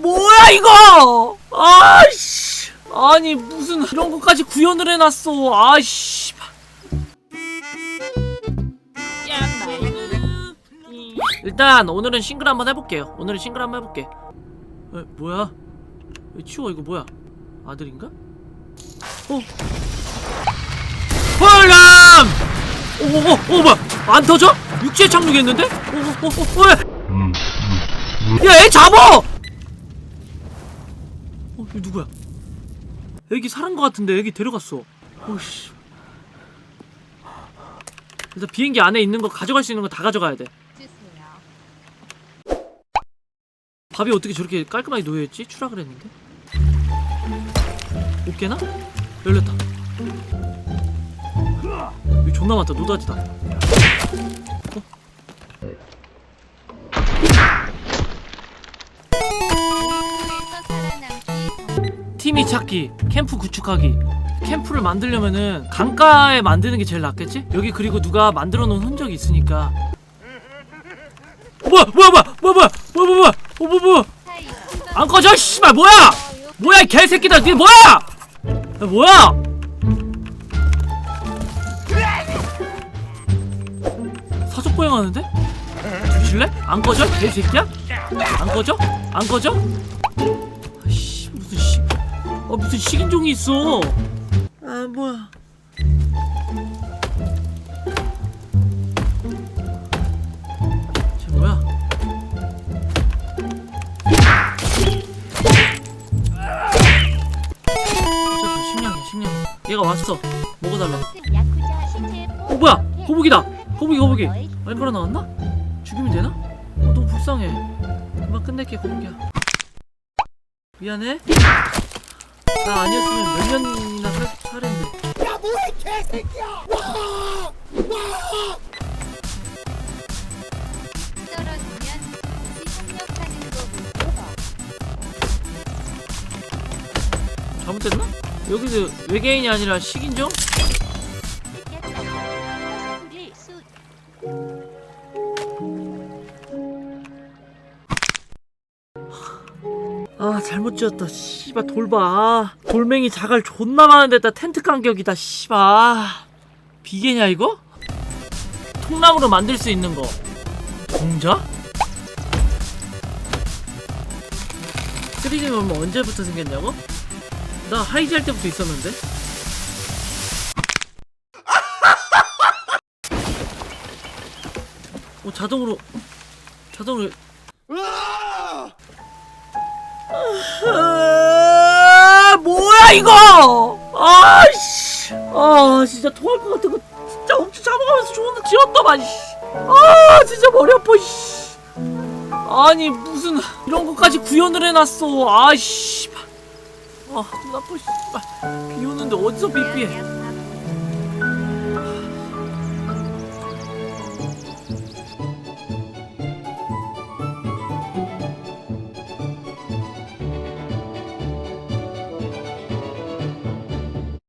뭐야 이거 아씨 아니 무슨 이런 것까지 구현을 해놨어 아씨 일단 오늘은 싱글 한번 해볼게요 오늘은 싱글 한번 해볼게 에, 뭐야 왜 치워 이거 뭐야 아들인가? 어 헐람 오오오 뭐야 안 터져? 육지에 착륙했는데? 오오오 왜? 야, 애 잡어! 어, 이거 누구야? 애기 살은 것 같은데 애기 데려갔어. 오씨. 일단 비행기 안에 있는 거 가져갈 수 있는 거 다 가져가야 돼. 밥이 어떻게 저렇게 깔끔하게 놓여있지? 추락을 했는데? 못 깨나? 열렸다. 여기 존나 많다. 노다지다. 팀이 찾기, 캠프 구축하기. 캠프를 만들려면은 강가에 만드는 게 제일 낫겠지? 여기 그리고 누가 만들어 놓은 흔적이 있으니까. 뭐야, 뭐야, 뭐야, 뭐야, 뭐야, 뭐야, 뭐야, 뭐야, 뭐야, 뭐야, 안 꺼져, 씨발, 뭐야? 뭐야, 이 개새끼들, 니 뭐야? 야, 뭐야? 사족 보행하는데? 주실래? 안 꺼져, 개새끼야? 안 꺼져? 안 꺼져? 무슨. 아 무슨 식인종이 있어? 아 뭐야. 쟤 뭐야? 어차피 식량이야 식량. 얘가 왔어. 먹어달라. 어 뭐야? 거북이다. 거북이 거북이. 알바로 나왔나? 죽이면 되나? 어 너무 불쌍해. 금방 끝낼게 거북이야. 미안해 나 아니었으면 몇 년이나 살, 살했는데. 야 뭐해 개새끼야! 와! 와! 잘못됐나? 여기서 외계인이 아니라 식인종? 아 잘못 지었다 씨발 돌봐 아, 돌멩이 자갈 존나 많은 데 다 텐트 간격이다 씨발 아, 비계냐 이거? 통나무로 만들 수 있는 거 공자? 3D 는 언제부터 생겼냐고? 나 하이지 할 때부터 있었는데 어 자동으로 자동으로 아, 뭐야 이거? 아씨, 아 진짜 토할 것 같은 거 진짜 엄청 잡아가면서 좋은데 지었더만. 씨. 아 진짜 머리 아파. 씨. 아니 무슨 이런 것까지 구현을 해놨어. 아씨, 아눈 아파. 씨발. 비 오는데 어디서 삐삐해?